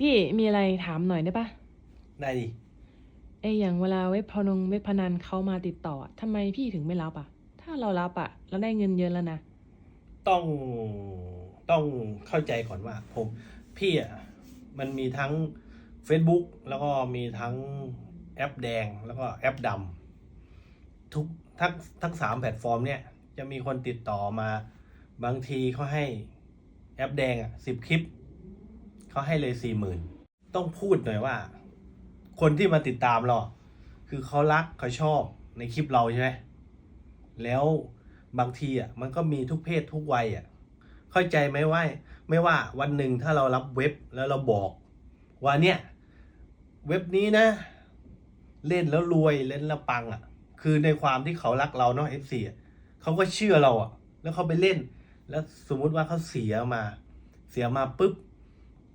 พี่มีอะไรถามหน่อยได้ปะได้ดิเอยอย่างเวลาเว็บพนงเว็บพนันเขามาติดต่ออะทำไมพี่ถึงไม่รับอะ ถ้าเรารับอะเราได้เงินเยอะแล้วนะ ต้องต้องเข้าใจก่อนว่า ผมพี่อะมันมีทั้ง Facebook แล้วก็มีทั้งแอปแดงแล้วก็แอปดำทุกทั้งทั้งสามแพลตฟอร์มเนี่ยจะมีคนติดต่อมา บางทีเขาให้แอปแดงอะสิบคลิป เขาให้เลยสี่หมื่นต้องพูดหน่อยว่า คนที่มาติดตามเรา คือเขารักเขาชอบในคลิปเราใช่ไหมแล้วบางทีอะมันก็มีทุกเพศทุกวัยอะเข้าใจไหมว่าไม่ว่าวันหนึ่งถ้าเรารับเว็บแล้วเราบอกว่าเนี่ยเว็บนี้นะ เล่นแล้วรวยเล่นแล้วปังอะ คือในความที่เขารักเราเนาะ FC อะเขาก็เชื่อเราอะ แล้วเขาไปเล่น แล้วสมมุติว่าเขาเสียมา เสียมาปุ๊บ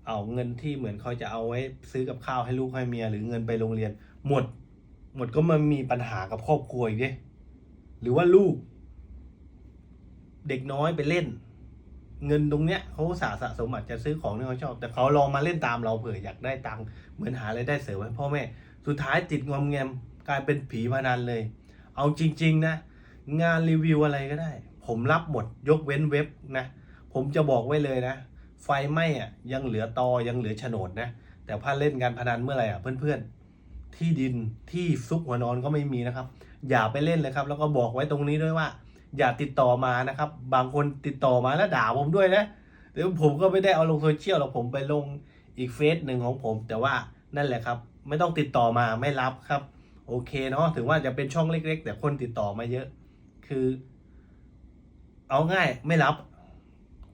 เอาเงินที่เหมือนเขาจะเอาไว้ซื้อกับข้าวให้ลูกให้เมียหรือเงินไปโรงเรียน หมด หมดก็มามีปัญหากับครอบครัวอีกดิหรือว่าลูก เด็กน้อยไปเล่น เงินตรงเนี้ยเขาสะสะสมอาจจะซื้อของที่เขาชอบ แต่เขาลองมาเล่นตามเราเผื่ออยากได้ตังค์เหมือนหาอะไรายได้เสริมให้พ่อแม่ สุดท้ายติดงอมแงมกลายเป็นผีพนันเลย เอาจริง ๆ นะ งานรีวิวอะไรก็ได้ ผมรับหมดยกเว้นเว็บนะ ผมจะบอกไว้เลยนะ ไฟไหม้อะยังเหลือตอยังเหลือโฉนดนะ แต่พาเล่นการพนันเมื่อไหร่อะเพื่อนๆ ที่ดินที่ซุกหัวนอนก็ไม่มีนะครับ อย่าไปเล่นเลยครับ แล้วก็บอกไว้ตรงนี้ด้วยว่า อย่าติดต่อมานะครับ บางคนติดต่อมาแล้วด่าผมด้วยนะเดี๋ยวผมก็ไม่ได้เอาลงโซเชียลหรอกผมไปลงอีกเฟซหนึ่งของผม แต่ว่านั่นแหละครับ ไม่ต้องติดต่อมาไม่รับครับ โอเคเนาะถึงว่าจะเป็นช่องเล็ก ๆ แต่คนติดต่อมาเยอะ คือ เอาง่ายไม่รับ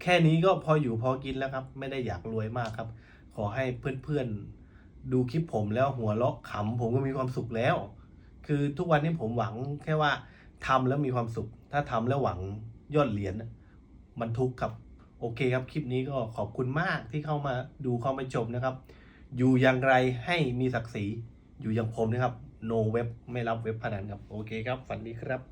แค่นี้ก็พออยู่พอกินแล้วครับ ไม่ได้อยากรวยมากครับ ขอให้เพื่อนๆดูคลิปผมแล้วหัวเราะขำผมก็มีความสุขแล้ว คือทุกวันนี้ผมหวังแค่ว่าทำแล้วมีความสุข ถ้าทำแล้วหวังยอดเหรียญมันทุกข์ครับโอเคครับ คลิปนี้ก็ขอบคุณมากที่เข้ามาดูเข้ามาชมนะครับ อยู่อย่างไรให้มีศักดิ์ศรี อยู่อย่างผมนะครับ no เว็บไม่รับเว็บพนันครับ โอเคครับ ฝันดีครับ